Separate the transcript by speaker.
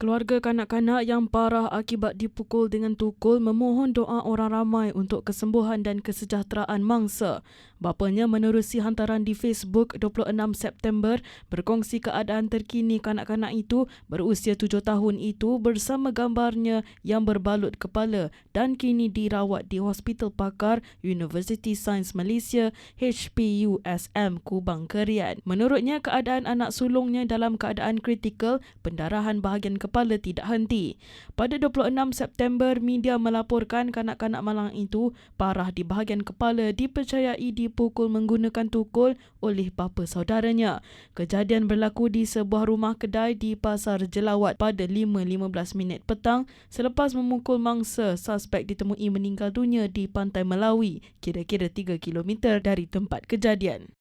Speaker 1: Keluarga kanak-kanak yang parah akibat dipukul dengan tukul memohon doa orang ramai untuk kesembuhan dan kesejahteraan mangsa. Bapanya menerusi hantaran di Facebook 26 September berkongsi keadaan terkini kanak-kanak itu berusia 7 tahun itu bersama gambarnya yang berbalut kepala dan kini dirawat di Hospital Pakar University Science Malaysia HPUSM Kubang Kerian. Menurutnya keadaan anak sulungnya dalam keadaan kritikal, pendarahan bahagian kepala tidak henti. Pada 26 September, media melaporkan kanak-kanak malang itu parah di bahagian kepala dipercayai dipukul menggunakan tukul oleh bapa saudaranya. Kejadian berlaku di sebuah rumah kedai di Pasar Jelawat pada 5.15 minit petang selepas memukul mangsa suspek ditemui meninggal dunia di Pantai Melawi, kira-kira 3 km dari tempat kejadian.